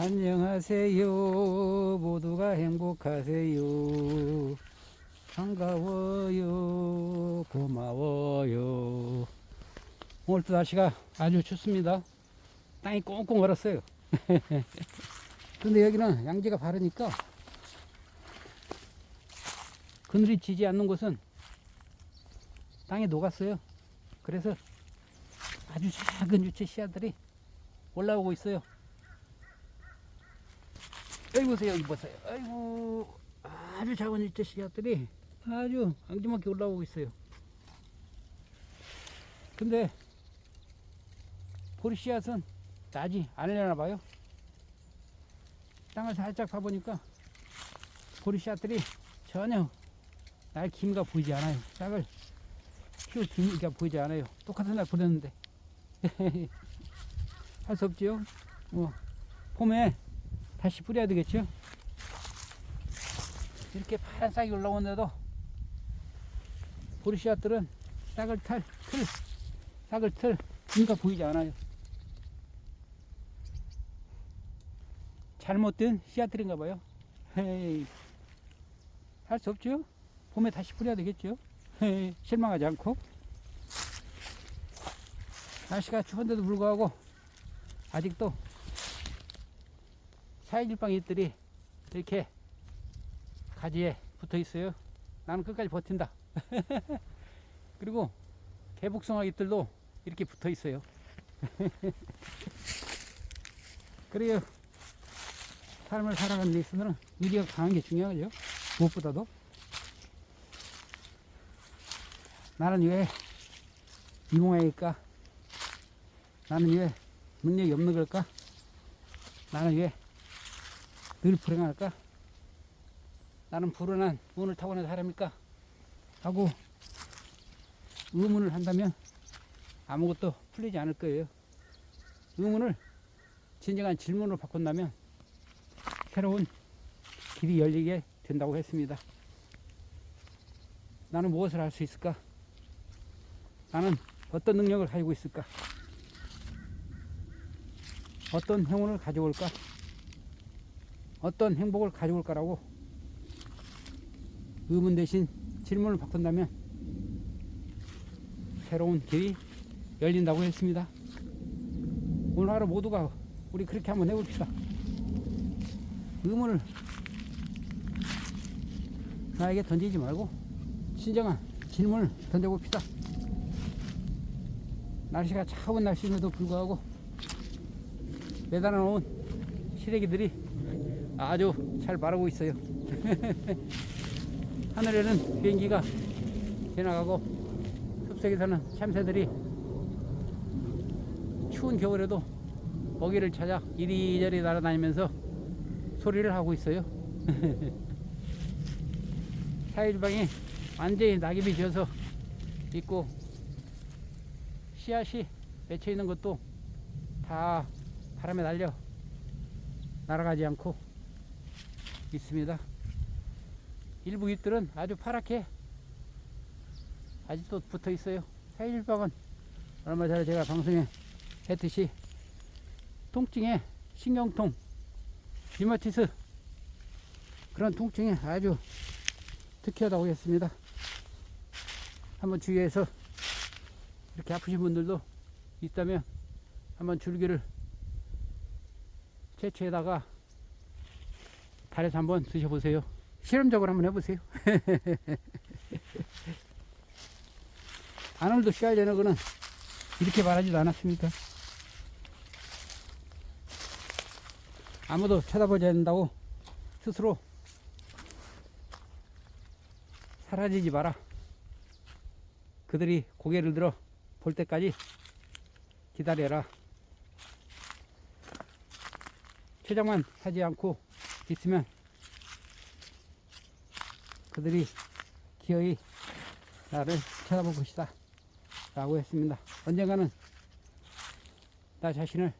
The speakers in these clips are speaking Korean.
안녕하세요. 모두가 행복하세요. 반가워요. 고마워요. 오늘도 날씨가 아주 춥습니다. 땅이 꽁꽁 얼었어요. 근데 여기는 양지가 바르니까 그늘이 지지 않는 곳은 땅에 녹았어요. 그래서 아주 작은 유채 씨앗들이 올라오고 있어요. 보세요, 여기 보세요. 아이고, 아주 작은 유채 씨앗들이 아주 앙증맞게 올라오고 있어요. 근데 보리 씨앗은 나지 않으려나 봐요. 땅을 살짝 파보니까 보리 씨앗들이 전혀 날 기미가 보이지 않아요. 싹을 키울 기미가 보이지 않아요. 똑같은 날 보냈는데. 할 수 없지요. 뭐, 봄에 다시 뿌려야 되겠죠. 이렇게 파란 싹이 올라오는데도 보리 씨앗들은 싹을 탈, 틀, 싹을 틀, 기미가 보이지 않아요. 잘못된 씨앗들인가 봐요. 할 수 없죠. 봄에 다시 뿌려야 되겠죠. 실망하지 않고. 날씨가 추운데도 불구하고 아직도 사일일방 잎들이 이렇게 가지에 붙어 있어요. 나는 끝까지 버틴다. 그리고 개복숭아 잎들도 이렇게 붙어 있어요. 그래요. 삶을 살아가는 데 있어서는 의지가 강한 게 중요하죠. 무엇보다도. 나는 왜이 모양일까? 나는 왜 능력이 없는 걸까? 나는 왜 늘 불행할까? 나는 불운한 운을 타고난 사람일까? 하고 의문을 한다면 아무것도 풀리지 않을 거예요. 의문을 진정한 질문으로 바꾼다면 새로운 길이 열리게 된다고 했습니다. 나는 무엇을 할 수 있을까? 나는 어떤 능력을 가지고 있을까? 어떤 행운을 가져올까? 어떤 행복을 가져올 까라고 의문 대신 질문을 바꾼다면 새로운 길이 열린다고 했습니다. 오늘 하루 모두가 우리 그렇게 한번 해봅시다. 의문을 나에게 던지지 말고 진정한 질문을 던져봅시다. 날씨가 차운 날씨임에도 불구하고 매달아 놓은 시래기들이 아주 잘 바라고 있어요. 하늘에는 비행기가 지나가고 숲속에서는 참새들이 추운 겨울에도 먹이를 찾아 이리저리 날아다니면서 소리를 하고 있어요. 사일방이 완전히 낙엽이 지어서 있고 씨앗이 맺혀 있는 것도 다 바람에 날려 날아가지 않고 있습니다. 일부 잎들은 아주 파랗게 아직도 붙어 있어요. 사일방은 얼마 전에 제가 방송에 했듯이 통증에 신경통, 리마티스 그런 통증에 아주 특이하다고 했습니다. 한번 주위에서 이렇게 아프신 분들도 있다면 한번 줄기를 채취에다가 달에서 한번 드셔보세요. 실험적으로 한번 해보세요. 아놀드 슈왈제너그는 이렇게 말하지도 않았습니까? 아무도 쳐다보지 않는다고 스스로 사라지지 마라. 그들이 고개를 들어 볼 때까지 기다려라. 퇴장만 하지 않고 있으면 그들이 기어이 나를 쳐다볼 것이다. 라고 했습니다. 언젠가는 나 자신을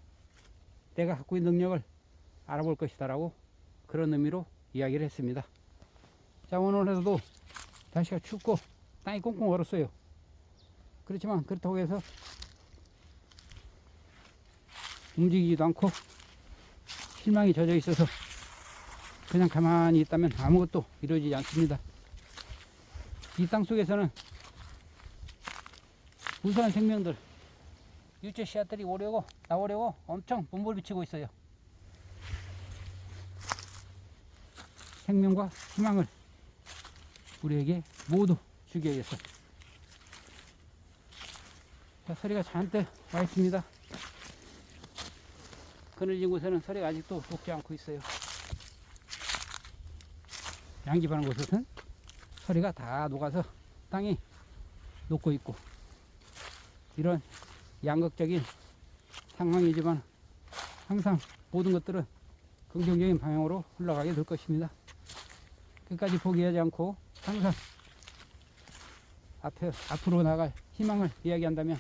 내가 갖고 있는 능력을 알아볼 것이다. 라고 그런 의미로 이야기를 했습니다. 자, 오늘에도 날씨가 춥고 땅이 꽁꽁 얼었어요. 그렇지만 그렇다고 해서 움직이지도 않고 실망이 젖어 있어서 그냥 가만히 있다면 아무것도 이루어지지 않습니다. 이 땅 속에서는 우수한 생명들, 유체 씨앗들이 오려고 나오려고 엄청 몸을 비치고 있어요. 생명과 희망을 우리에게 모두 주기 위해서. 자, 서리가 잔뜩 와 있습니다. 그늘진 곳에는 서리가 아직도 녹지 않고 있어요. 양집하는 곳에서는 서리가 다 녹아서 땅이 녹고 있고 이런 양극적인 상황이지만 항상 모든 것들은 긍정적인 방향으로 흘러가게 될 것입니다. 끝까지 포기하지 않고 항상 앞에 앞으로 나갈 희망을 이야기한다면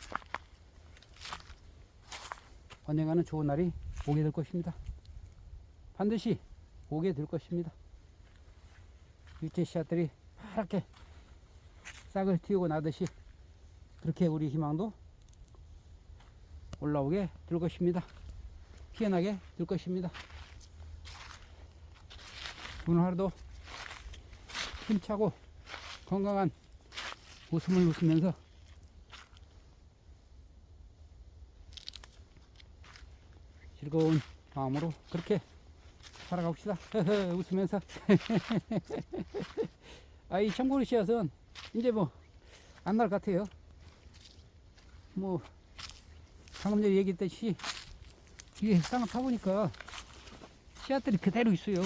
언젠가는 좋은 날이 오게 될 것입니다. 반드시 오게 될 것입니다. 유채 씨앗들이 파랗게 싹을 틔우고 나듯이 그렇게 우리 희망도 올라오게 될 것입니다. 피어나게 될 것입니다. 오늘 하루도 힘차고 건강한 웃음을 웃으면서 즐거운 마음으로 그렇게 살아갑시다. 웃으면서. 아, 이 청보리 씨앗은 이제 뭐, 안날것 같아요. 뭐, 방금 전에 얘기했듯이, 이게 쌍을 타보니까 씨앗들이 그대로 있어요.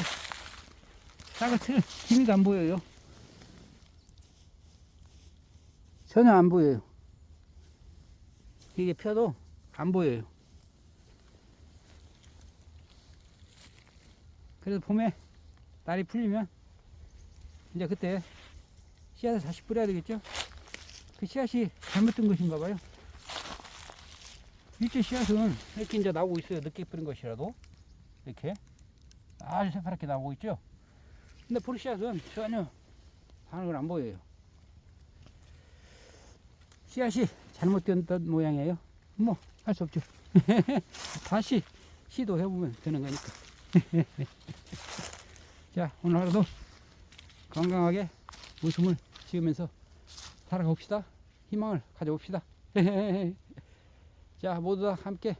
싹을 틀 기미가 안 보여요. 전혀 안 보여요. 이게 펴도 안 보여요. 그래서 봄에 날이 풀리면 이제 그때 씨앗을 다시 뿌려야 되겠죠? 그 씨앗이 잘못된 것인가 봐요. 일제 씨앗은 이렇게 이제 나오고 있어요. 늦게 뿌린 것이라도. 이렇게. 아주 새파랗게 나오고 있죠? 근데 보리 씨앗은 전혀 반응을 안 보여요. 씨앗이 잘못된 모양이에요. 뭐, 할 수 없죠. 다시 시도해보면 되는 거니까. 자, 오늘 하루도 건강하게 웃음을 지으면서 살아갑시다. 희망을 가져봅시다. 자, 모두 다 함께